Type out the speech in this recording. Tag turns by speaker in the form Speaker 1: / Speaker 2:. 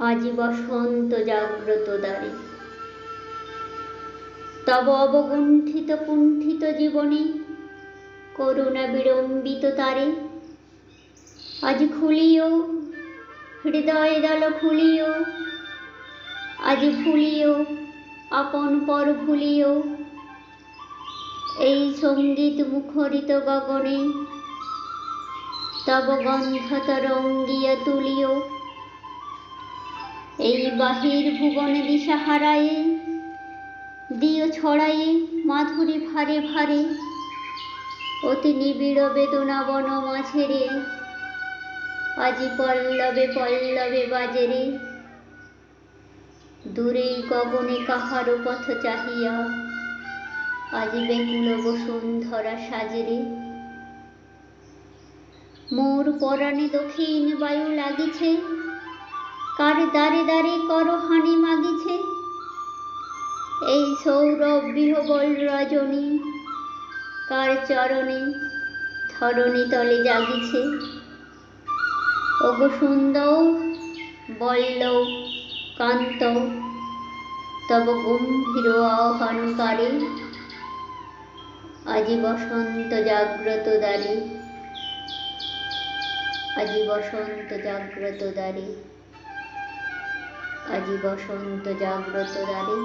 Speaker 1: আজি বসন্ত জাগ্রত দ্বারে। তব অবগুণ্ঠিত কুণ্ঠিত জীবনে করুণা বিড়ম্বিত তারে। আজ খুলিও, হৃদয় দল খুলিও, আজ ভুলিও, আপন পর ভুলিও। এই সংগীত মুখরিত গগনে তব গন্ধ তরঙ্গিয়া তুলিও। এই বাহির ভুবনে দিশাহারায়ে দিও ছড়ায়ে মাধুরী ভারে ভারে, অতি নিবিড় বেদনা বন মাঝেরে, আজি পল্লবে পল্লবে বাজেরে। দূরেই গগনে কাহারো পথ চাহিয়া, আজি বেকুল বসুন্ধরা সাজেরে। মোর পরাণে দক্ষিণ বায়ু লাগিছে দ্বারে দ্বারে কর হানি মাগিছে। এই সৌরভ বিহবল রজনী, কার চরণে ধরণী তলে জাগিছে। ওগো সুন্দর, বল্লভ, কান্ত, তব গম্ভীর আহ্বানকারে আজি বসন্ত জাগ্রত দ্বারে আজি বসন্ত জাগ্রত দ্বারে আজি বসন্ত জাগ্রত দ্বারে